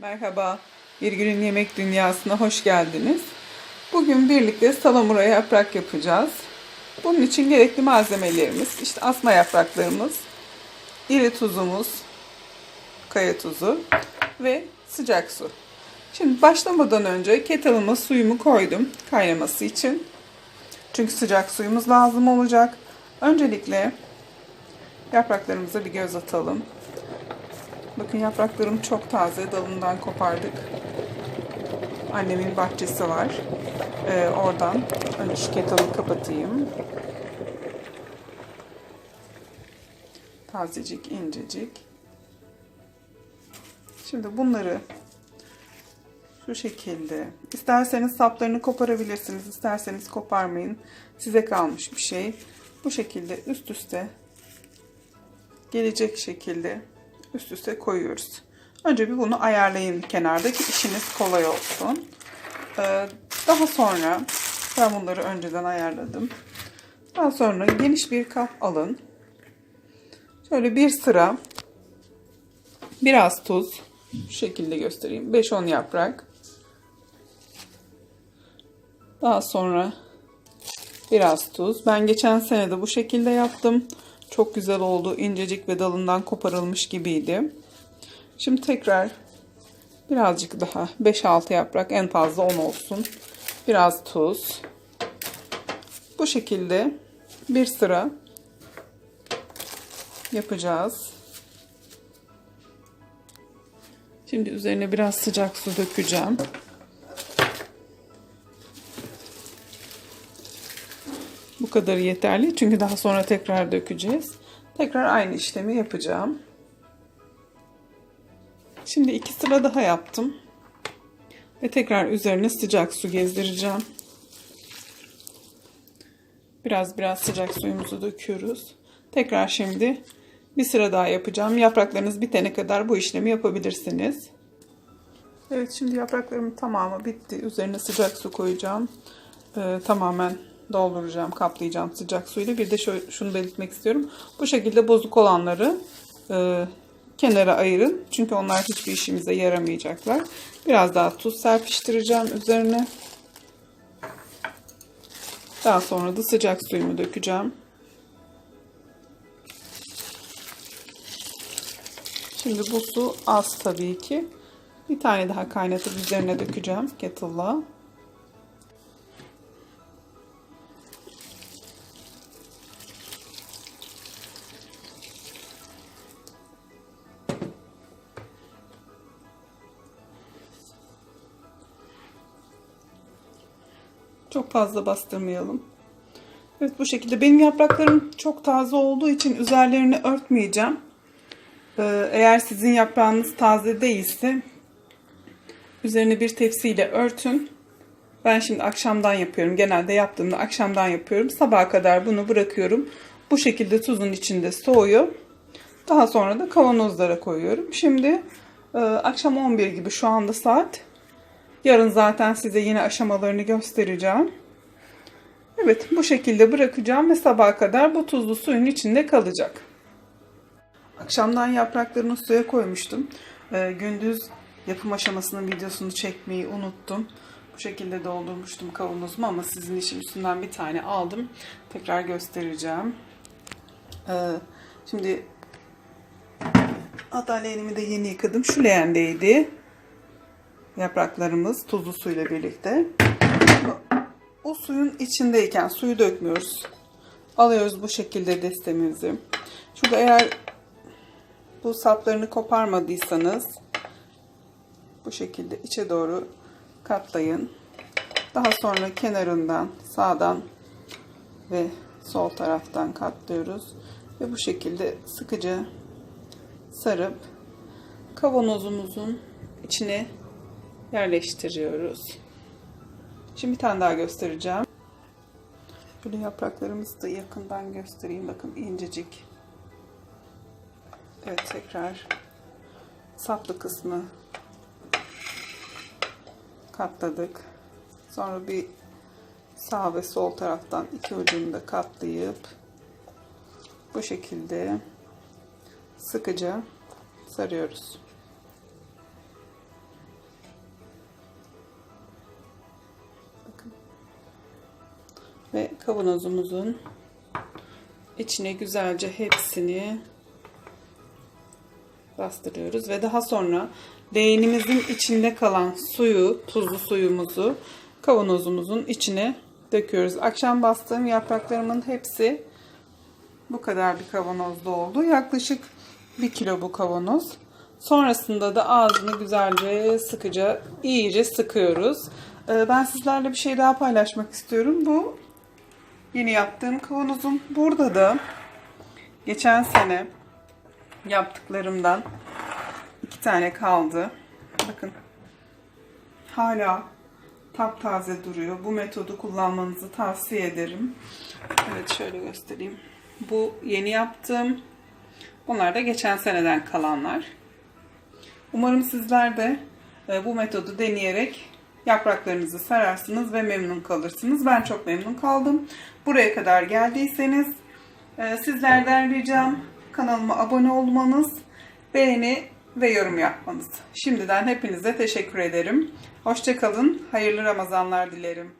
Merhaba, Bir Günün Yemek Dünyası'na hoş geldiniz. Bugün birlikte salamura yaprak yapacağız. Bunun için gerekli malzemelerimiz, işte asma yapraklarımız, iri tuzumuz, kaya tuzu ve sıcak su. Şimdi başlamadan önce kettle'ıma suyumu koydum kaynaması için. Çünkü sıcak suyumuz lazım olacak. Öncelikle yapraklarımıza bir göz atalım. Bakın yapraklarım çok taze. Dalından kopardık. Annemin bahçesi var. Ee, oradan önce şu kapatayım. Tazecik, incecik. Şimdi bunları şu şekilde. İsterseniz saplarını koparabilirsiniz. isterseniz koparmayın. Size kalmış bir şey. Bu şekilde üst üste gelecek şekilde üst üste koyuyoruz. Önce bir bunu ayarlayın kenarda ki işiniz kolay olsun. Ee, daha sonra ben bunları önceden ayarladım. Daha sonra geniş bir kap alın. Şöyle bir sıra biraz tuz. Şu şekilde göstereyim. 5-10 yaprak. Daha sonra biraz tuz. Ben geçen sene de bu şekilde yaptım. Çok güzel oldu. İncecik ve dalından koparılmış gibiydi. Şimdi tekrar birazcık daha 5-6 yaprak en fazla 10 olsun. Biraz tuz. Bu şekilde bir sıra yapacağız. Şimdi üzerine biraz sıcak su dökeceğim. Bu kadar yeterli. Çünkü daha sonra tekrar dökeceğiz. Tekrar aynı işlemi yapacağım. Şimdi iki sıra daha yaptım. Ve tekrar üzerine sıcak su gezdireceğim. Biraz biraz sıcak suyumuzu döküyoruz. Tekrar şimdi bir sıra daha yapacağım. Yapraklarınız bitene kadar bu işlemi yapabilirsiniz. Evet şimdi yapraklarımın tamamı bitti. Üzerine sıcak su koyacağım. Ee, tamamen dolduracağım, kaplayacağım sıcak suyla. Bir de şöyle, şunu belirtmek istiyorum. Bu şekilde bozuk olanları e, kenara ayırın. Çünkü onlar hiçbir işimize yaramayacaklar. Biraz daha tuz serpiştireceğim üzerine. Daha sonra da sıcak suyumu dökeceğim. Şimdi bu su az tabii ki. Bir tane daha kaynatıp üzerine dökeceğim kettle'la. Çok fazla bastırmayalım. Evet bu şekilde. Benim yapraklarım çok taze olduğu için üzerlerini örtmeyeceğim. Ee, eğer sizin yaprağınız taze değilse üzerine bir tepsiyle örtün. Ben şimdi akşamdan yapıyorum. Genelde yaptığımda akşamdan yapıyorum. Sabaha kadar bunu bırakıyorum. Bu şekilde tuzun içinde soğuyor. Daha sonra da kavanozlara koyuyorum. Şimdi e, akşam 11 gibi şu anda saat. Yarın zaten size yine aşamalarını göstereceğim. Evet bu şekilde bırakacağım ve sabaha kadar bu tuzlu suyun içinde kalacak. Akşamdan yapraklarını suya koymuştum. Ee, gündüz yapım aşamasının videosunu çekmeyi unuttum. Bu şekilde doldurmuştum kavanozumu ama sizin için üstünden bir tane aldım. Tekrar göstereceğim. Ee, şimdi hatta leğenimi de yeni yıkadım. Şu leğendeydi yapraklarımız tuzlu suyla birlikte. O suyun içindeyken suyu dökmüyoruz. Alıyoruz bu şekilde destemizi. Şurada eğer bu saplarını koparmadıysanız bu şekilde içe doğru katlayın. Daha sonra kenarından sağdan ve sol taraftan katlıyoruz. Ve bu şekilde sıkıca sarıp kavanozumuzun içine yerleştiriyoruz. Şimdi bir tane daha göstereceğim. Şöyle yapraklarımızı da yakından göstereyim. Bakın incecik. Evet tekrar saplı kısmı katladık. Sonra bir sağ ve sol taraftan iki ucunu da katlayıp bu şekilde sıkıca sarıyoruz. Ve kavanozumuzun içine güzelce hepsini bastırıyoruz ve daha sonra leğenimizin içinde kalan suyu, tuzlu suyumuzu kavanozumuzun içine döküyoruz. Akşam bastığım yapraklarımın hepsi bu kadar bir kavanozda oldu. Yaklaşık 1 kilo bu kavanoz. Sonrasında da ağzını güzelce sıkıca iyice sıkıyoruz. Ee, Ben sizlerle bir şey daha paylaşmak istiyorum. Bu yeni yaptığım kavanozum. Burada da geçen sene yaptıklarımdan iki tane kaldı. Bakın hala taptaze duruyor. Bu metodu kullanmanızı tavsiye ederim. Evet şöyle göstereyim. Bu yeni yaptığım. Bunlar da geçen seneden kalanlar. Umarım sizler de e, bu metodu deneyerek yapraklarınızı sararsınız ve memnun kalırsınız. Ben çok memnun kaldım. Buraya kadar geldiyseniz e, sizlerden ricam kanalıma abone olmanız, beğeni ve yorum yapmanız. Şimdiden hepinize teşekkür ederim. Hoşçakalın. Hayırlı Ramazanlar dilerim.